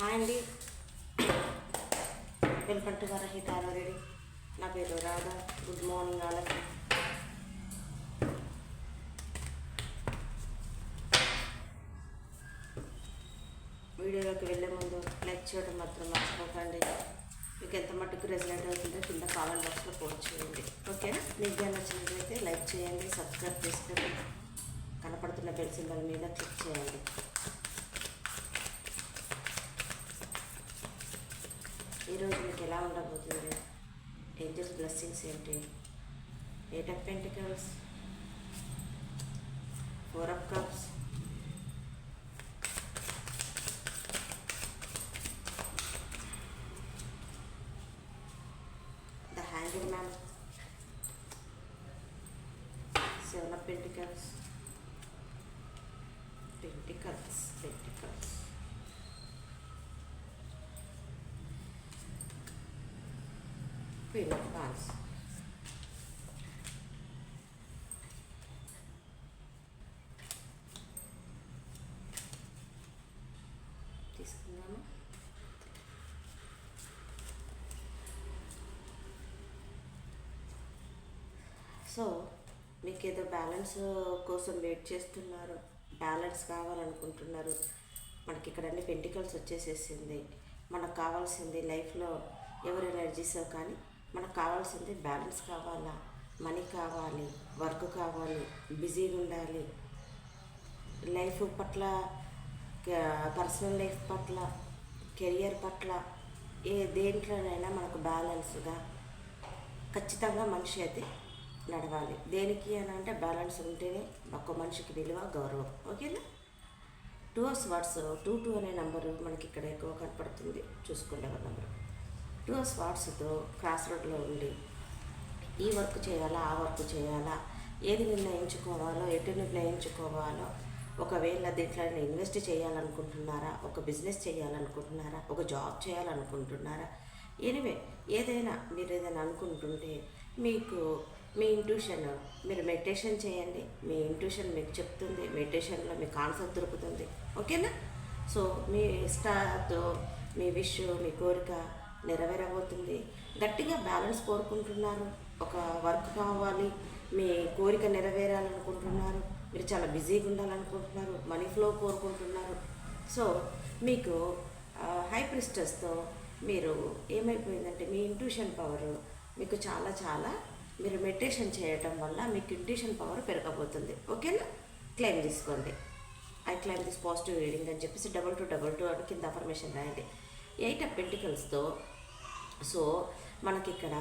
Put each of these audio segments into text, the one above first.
Hi అండి. Welcome to Varahita tarot ready నా పేరు రాధా. గుడ్ మార్నింగ్ వాళ్ళకి వీడియోలోకి వెళ్ళే ముందు లైక్ చేయడం మాత్రం మర్చిపోకండి. మీకు ఎంత మట్టుకు రెసిడెంట్ అవుతుందో కింద కామెంట్ బాక్స్లో పోస్ట్ చేయండి. ఓకేనా మీకు కానీ నచ్చినట్లయితే లైక్ చేయండి సబ్స్క్రైబ్ చేసుకోండి. కనపడుతున్న బెల్ సింబల్ మీద క్లిక్ చేయండి. ఈరోజు మీకు ఎలా ఉండబోతుంది? ఏంజల్స్ బ్లెస్సింగ్స్ ఏంటి? Eight of pentacles four of cups the handle man seven of pentacles pentacles pentacles Queen of so మీకు ఏదో బ్యాలెన్స్ కోసం వెయిట్ చేస్తున్నారు. బ్యాలెన్స్ కావాలనుకుంటున్నారు. మనకి ఇక్కడ అన్ని పెంటికల్స్ వచ్చేసేసింది. మనకు కావాల్సింది లైఫ్లో ఎవరు ఎనర్జీసో కానీ మనకు కావాల్సింది బ్యాలెన్స్ కావాలా? మనీ కావాలి వర్క్ కావాలి బిజీగా ఉండాలి. లైఫ్ పట్ల పర్సనల్ లైఫ్ పట్ల కెరియర్ పట్ల ఏ దేంట్లోనైనా మనకు బ్యాలెన్స్గా ఖచ్చితంగా మనిషి అయితే నడవాలి. దేనికి అని అంటే బ్యాలెన్స్ ఉంటేనే ఒక మనిషికి విలువ గౌరవం. ఓకేనా? Two hours what's two two అనే నెంబరు మనకి ఇక్కడ ఎక్కువ కనపడుతుంది. చూసుకుంటే ఒక నెంబర్. టూ స్పాట్స్తో క్రాస్ రోడ్లో ఉండి ఈ వర్క్ చేయాలా ఆ వర్క్ చేయాలా ఏది నిర్ణయించుకోవాలో ఎటు నిర్ణయించుకోవాలో ఒకవేళ దీంట్లో ఇన్వెస్ట్ చేయాలనుకుంటున్నారా ఒక బిజినెస్ చేయాలనుకుంటున్నారా ఒక జాబ్ చేయాలనుకుంటున్నారా ఎనివే ఏదైనా మీరు ఏదైనా అనుకుంటుంటే మీకు మీ ఇంట్యూషన్ మీరు మెడిటేషన్ చేయండి మీ ఇంట్యూషన్ మీకు చెప్తుంది మెడిటేషన్లో మీకు ఆన్సర్ దొరుకుతుంది ఓకేనా? సో మీ ఇష్టాతో మీ విష్ మీ కోరిక నెరవేరబోతుంది. గట్టిగా బ్యాలెన్స్ కోరుకుంటున్నారు. ఒక వర్క్ కావాలి. మీ కోరిక నెరవేరాలనుకుంటున్నారు. మీరు చాలా బిజీగా ఉండాలనుకుంటున్నారు. మనీ ఫ్లో కోరుకుంటున్నారు. సో మీకు హై ప్రిస్టర్స్తో మీరు ఏమైపోయిందంటే మీ ఇంట్యూషన్ పవర్ మీకు చాలా చాలా మీరు మెడిటేషన్ చేయటం వల్ల మీకు ఇంట్యూషన్ పవర్ పెరగబోతుంది. ఓకేనా? క్లెయిమ్ తీసుకోండి. I claim this positive reading అని చెప్పేసి డబల్ టూ డబల్ టూ అని కింద అఫర్మేషన్ రాయండి. ఎయిట్ ఆఫ్ పెంటికల్స్తో సో మనకి ఇక్కడ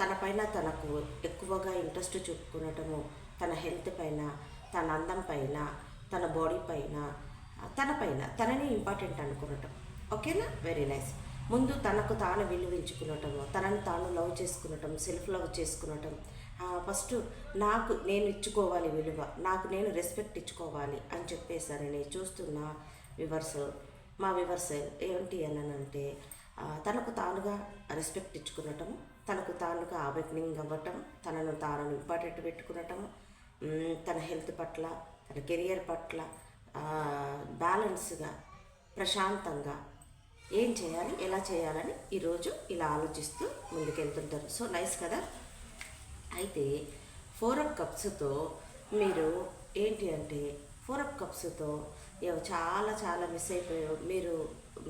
తన పైన తనకు ఎక్కువగా ఇంట్రెస్ట్ చూపుకునటము తన హెల్త్ పైన తన అందం పైన తన బాడీ పైన తన పైన తనని ఇంపార్టెంట్ అనుకునటం. ఓకేనా? Very nice. ముందు తనకు తాను విలువించుకునటము తనని తాను లవ్ చేసుకునటం సెల్ఫ్ లవ్ చేసుకునటం. ఫస్ట్ నాకు నేను ఇచ్చుకోవాలి విలువ నాకు నేను రెస్పెక్ట్ ఇచ్చుకోవాలి అని చెప్పేసరి చూస్తున్న వివర్స్ మా వివర్స్ ఏంటి అని అంటే తనకు తానుగా రెస్పెక్ట్ ఇచ్చుకునటము తనకు తానుగా అవేకనింగ్ అవ్వటం తనను తాను ఇంపార్టెంట్ పెట్టుకునటము తన హెల్త్ పట్ల తన కెరియర్ పట్ల బ్యాలెన్స్గా ప్రశాంతంగా ఏం చేయాలి ఎలా చేయాలని ఈరోజు ఇలా ఆలోచిస్తూ ముందుకెళ్తుంటారు. సో నైస్ కదా? అయితే ఫోర్ ఆఫ్ కప్స్తో మీరు ఏంటి అంటే ఫోర్ ఆఫ్ కప్స్తో చాలా చాలా మిస్ అయిపోయారు మీరు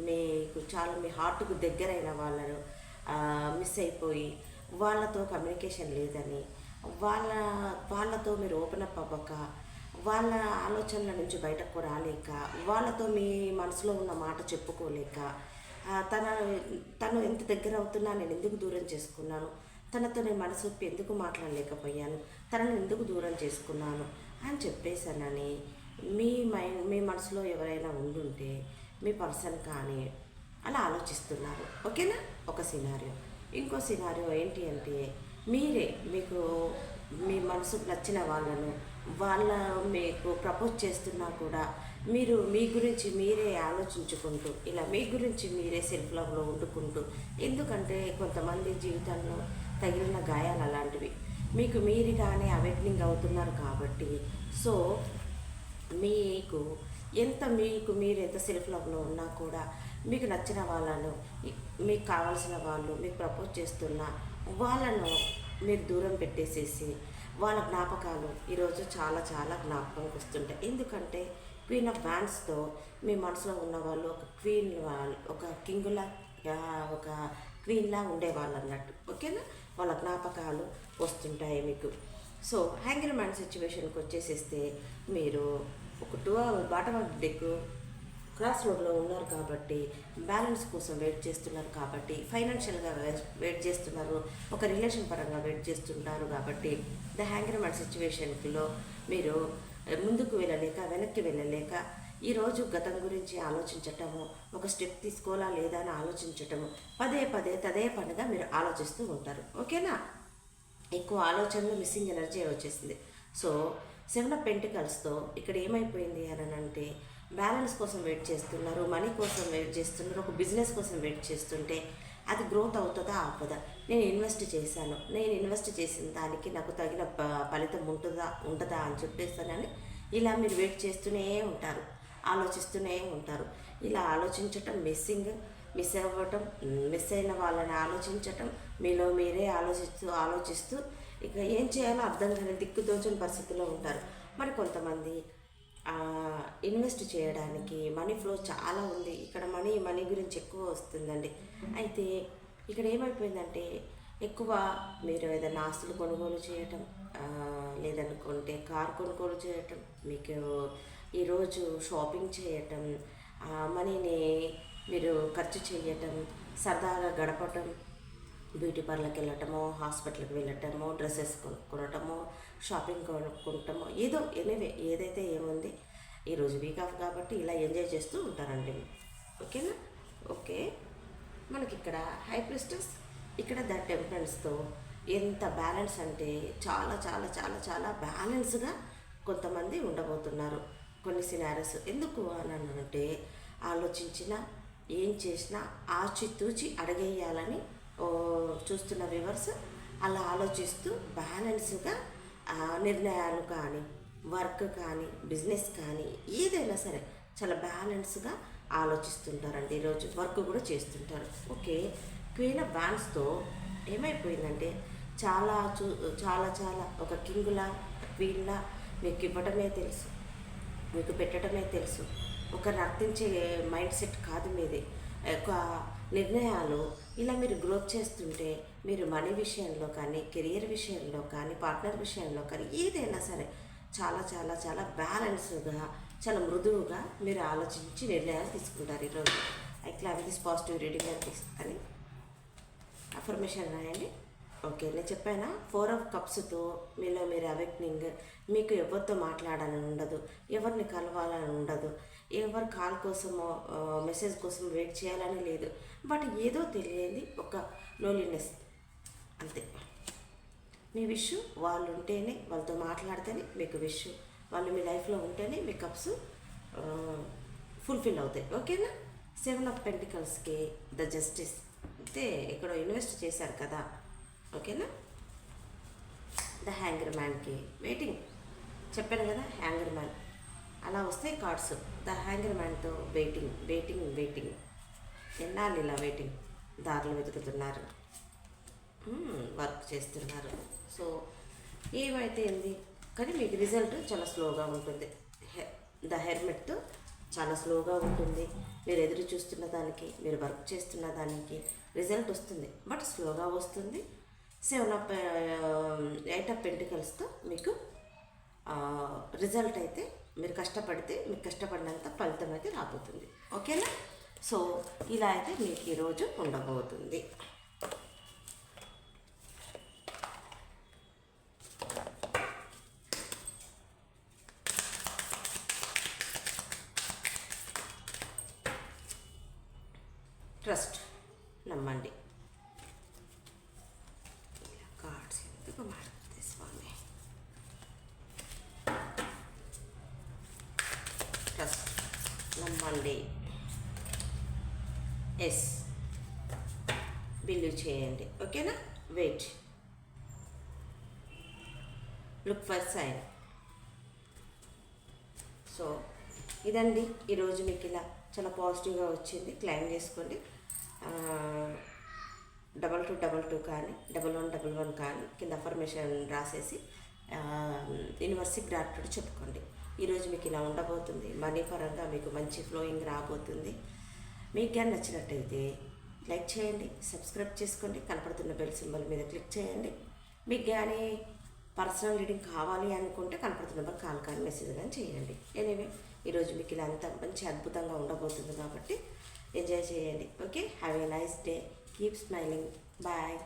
మీకు చాలా మీ హార్ట్కు దగ్గరైన వాళ్ళను మిస్ అయిపోయి వాళ్ళతో కమ్యూనికేషన్ లేదని వాళ్ళ వాళ్ళతో మీరు ఓపెన్ అప్ అవ్వక వాళ్ళ ఆలోచనల నుంచి బయటకు రాలేక వాళ్ళతో మీ మనసులో ఉన్న మాట చెప్పుకోలేక తన తను ఎంత దగ్గర అవుతున్నా నేను ఎందుకు దూరం చేసుకున్నాను తనతో నేను మనసు ఎందుకు మాట్లాడలేకపోయాను తనను ఎందుకు దూరం చేసుకున్నాను అని చెప్పేశానని మీ మైండ్ మీ మనసులో ఎవరైనా ఉండుంటే మీ పర్సన్ కానీ అలా ఆలోచిస్తున్నారు. ఓకేనా? ఒక సినారియో. ఇంకో సినారియో ఏంటి అంటే మీరే మీకు మీ మనసుకు నచ్చిన వాళ్ళను వాళ్ళ మీకు ప్రపోజ్ చేస్తున్నా కూడా మీరు మీ గురించి మీరే ఆలోచించుకుంటూ ఇలా మీ గురించి మీరే సెల్ఫ్ లవ్లో వండుకుంటూ ఎందుకంటే కొంతమంది జీవితంలో తగిలిన గాయాలు అలాంటివి. మీకు మీరుగానే అవేక్నింగ్ అవుతున్నారు కాబట్టి సో మీకు ఎంత మీకు మీరు ఎంత సెల్ఫ్ లవ్లో ఉన్నా కూడా మీకు నచ్చిన వాళ్ళను మీకు కావాల్సిన వాళ్ళు మీకు ప్రపోజ్ చేస్తున్న వాళ్ళను మీరు దూరం పెట్టేసేసి వాళ్ళ జ్ఞాపకాలు ఈరోజు చాలా చాలా జ్ఞాపకంకి వస్తుంటాయి. ఎందుకంటే క్వీన్ ఆఫ్ బ్యాండ్స్తో మీ మనసులో ఉన్న వాళ్ళు ఒక క్వీన్ వాళ్ళు ఒక కింగులా ఒక క్వీన్లా ఉండేవాళ్ళు అన్నట్టు. ఓకేనా? వాళ్ళ జ్ఞాపకాలు వస్తుంటాయి మీకు. సో హ్యాంగర్ మ్యాన్ సిచ్యువేషన్కి వచ్చేసేస్తే మీరు ఒక two hour bottom of deck cross రోడ్లో ఉన్నారు కాబట్టి బ్యాలెన్స్ కోసం వెయిట్ చేస్తున్నారు కాబట్టి ఫైనాన్షియల్గా వెయిట్ చేస్తున్నారు ఒక రిలేషన్ పరంగా వెయిట్ చేస్తున్నారు కాబట్టి ద హ్యాంగర్ మ్యాన్ సిచ్యువేషన్లో మీరు ముందుకు వెళ్ళలేక వెనక్కి వెళ్ళలేక ఈరోజు గతం గురించి ఆలోచించటము ఒక స్టెప్ తీసుకోవాలా లేదా అని ఆలోచించటము పదే పదే తదే పనిగా మీరు ఆలోచిస్తూ ఉంటారు. ఓకేనా? ఎక్కువ ఆలోచనలు మిస్సింగ్ ఎనర్జీ వచ్చేసింది. సో సెవెన్ ఆఫ్ పెంటికల్స్తో ఇక్కడ ఏమైపోయింది అని అంటే బ్యాలెన్స్ కోసం వెయిట్ చేస్తున్నారు మనీ కోసం వెయిట్ చేస్తున్నారు ఒక బిజినెస్ కోసం వెయిట్ చేస్తుంటే అది గ్రోత్ అవుతుందా అవ్వదా నేను ఇన్వెస్ట్ చేశాను. నేను ఇన్వెస్ట్ చేసిన దానికి నాకు తగిన ప- ఫలితం ఉంటుందా ఉంటుందా అని చెప్పేస్తానని ఇలా మీరు వెయిట్ చేస్తూనే ఉంటారు ఆలోచిస్తూనే ఉంటారు. ఇలా ఆలోచించటం మిస్సింగ్ మిస్ అవ్వటం మిస్ అయిన వాళ్ళని ఆలోచించటం మీలో మీరే ఆలోచిస్తూ ఆలోచిస్తూ ఇక ఏం చేయాలో అర్థం కాని దిక్కుదోచని పరిస్థితిలో ఉంటారు. మరి కొంతమంది ఇన్వెస్ట్ చేయడానికి మనీ ఫ్లో చాలా ఉంది. ఇక్కడ మనీ మనీ గురించి ఎక్కువ వస్తుందండి. అయితే ఇక్కడ ఏమైపోయిందంటే ఎక్కువ మీరు ఏదైనా ఆస్తులు కొనుగోలు చేయటం లేదనుకుంటే కార్ కొనుగోలు చేయటం మీకు ఈరోజు షాపింగ్ చేయటం మనీని మీరు ఖర్చు చేయటం సరదాగా గడపటం బ్యూటీ పార్లర్కి వెళ్ళటము హాస్పిటల్కి వెళ్ళటమో డ్రెస్సెస్ కొనుక్కోవటము షాపింగ్ కొనుక్కుంటాము ఏదో ఎనీవే ఏదైతే ఏముంది ఈరోజు వీక్ ఆఫ్ కాబట్టి ఇలా ఎంజాయ్ చేస్తూ ఉంటారండి. ఓకేనా? ఓకే. మనకి ఇక్కడ హైప్రిస్టస్ ఇక్కడ ద టెంపరెన్స్తో ఎంత బ్యాలెన్స్ అంటే చాలా చాలా చాలా చాలా బ్యాలెన్స్గా కొంతమంది ఉండబోతున్నారు. కొన్ని సినారస్ ఎందుకు అని అంటే ఆలోచించిన ఏం చేసినా ఆచితూచి అడగేయాలని చూస్తున్న వ్యూవర్స్ అలా ఆలోచిస్తూ బ్యాలెన్స్గా నిర్ణయాలు కానీ వర్క్ కానీ బిజినెస్ కానీ ఏదైనా సరే చాలా బ్యాలెన్స్గా ఆలోచిస్తుంటారండి. ఈరోజు వర్క్ కూడా చేస్తుంటారు. ఓకే. క్వీన్ ఆఫ్ బ్యాన్స్తో ఏమైపోయిందంటే చాలా చూ చాలా చాలా ఒక కింగ్లా క్వీన్లా మీకు ఇవ్వటమే తెలుసు. మీకు పెట్టడమే తెలుసు. ఒక నర్తించే మైండ్ సెట్ కాదు మీది. ఒక నిర్ణయాలు ఇలా మీరు గ్రోత్ చేస్తుంటే మీరు మనీ విషయంలో కానీ కెరియర్ విషయంలో కానీ పార్ట్నర్ విషయంలో కానీ ఏదైనా సరే చాలా చాలా చాలా బ్యాలెన్స్గా చాలా మృదువుగా మీరు ఆలోచించి నిర్ణయాలు తీసుకుంటారు ఈరోజు. I claim this positive reading అని అని అఫర్మేషన్ రాయండి. ఓకే నేను చెప్పానా? ఫోర్ ఆఫ్ కప్స్తో మీలో మీరు అవేక్నింగ్ మీకు ఎవరితో మాట్లాడాలని ఉండదు ఎవరిని కలవాలని ఉండదు ఎవరు కాల్ కోసమో మెసేజ్ కోసం వెయిట్ చేయాలని లేదు. బట్ ఏదో తెలియని ఒక లోన్లీనెస్. అంతే. మీ విష్ వాళ్ళు ఉంటేనే వాళ్ళతో మాట్లాడితేనే మీకు విష్. వాళ్ళు మీ లైఫ్లో ఉంటేనే మీ కప్స్ ఫుల్ఫిల్ అవుతాయి. ఓకేనా? సెవెన్ ఆఫ్ పెంటికల్స్కి ద జస్టిస్. అయితే ఇక్కడ ఇన్వెస్ట్ చేశారు కదా. ఓకేనా? ద హ్యాంగర్ మ్యాన్కి. వెయిటింగ్. చెప్పాను కదా హ్యాంగర్ మ్యాన్. అలా వస్తాయి కార్డ్స్. ద హ్యాంగర్ మ్యాన్తో వెయిటింగ్ వెయిటింగ్ వెయిటింగ్. ఎన్నాళ్ళు ఇలా వెయిటింగ్? దారులు వెతుకుతున్నారు. వర్క్ చేస్తున్నారు. సో ఏమైతే ఏంది? కానీ మీకు రిజల్ట్ చాలా స్లోగా ఉంటుంది. ద హెల్మెట్తో చాలా స్లోగా ఉంటుంది. మీరు ఎదురు చూస్తున్న దానికి మీరు వర్క్ చేస్తున్న దానికి రిజల్ట్ వస్తుంది. బట్ స్లోగా వస్తుంది. సెవెన్ ఆఫ్ ఎయిట్ ఆఫ్ పెంటికల్స్తో మీకు రిజల్ట్ అయితే మీరు కష్టపడితే మీకు కష్టపడినంత ఫలితం అయితే రాబోతుంది. ఓకేనా? సో ఇలా అయితే మీకు ఈరోజు ఉండబోతుంది. నమ్మండి ఎస్ బిల్లు చేయండి ఓకేనా wait look for sign so ఇదండి. ఈరోజు మీకు ఇలా చాలా పాజిటివ్గా వచ్చింది. క్లైమ్ చేసుకోండి. డబల్ టూ డబల్ టూ కానీ డబల్ వన్ డబల్ వన్ కానీ కింద అఫర్మేషన్ రాసేసి యూనివర్సిటీ గ్రాట్యూడ్ చెప్పుకోండి. ఈరోజు మీకు ఇలా ఉండబోతుంది. మనీ పరంగా మీకు మంచి ఫ్లోయింగ్ రాబోతుంది. మీకు కానీ నచ్చినట్టయితే లైక్ చేయండి సబ్స్క్రైబ్ చేసుకోండి కనపడుతున్న బెల్ సింబల్ మీద క్లిక్ చేయండి. మీకు కానీ పర్సనల్ రీడింగ్ కావాలి అనుకుంటే కనపడుతున్న నెంబర్ కాల్ కానీ మెసేజ్ కానీ చేయండి. ఎనీవే ఈరోజు మీకు ఇలా అంత మంచి అద్భుతంగా ఉండబోతుంది కాబట్టి ఎంజాయ్ చేయండి. Okay have a nice day keep smiling bye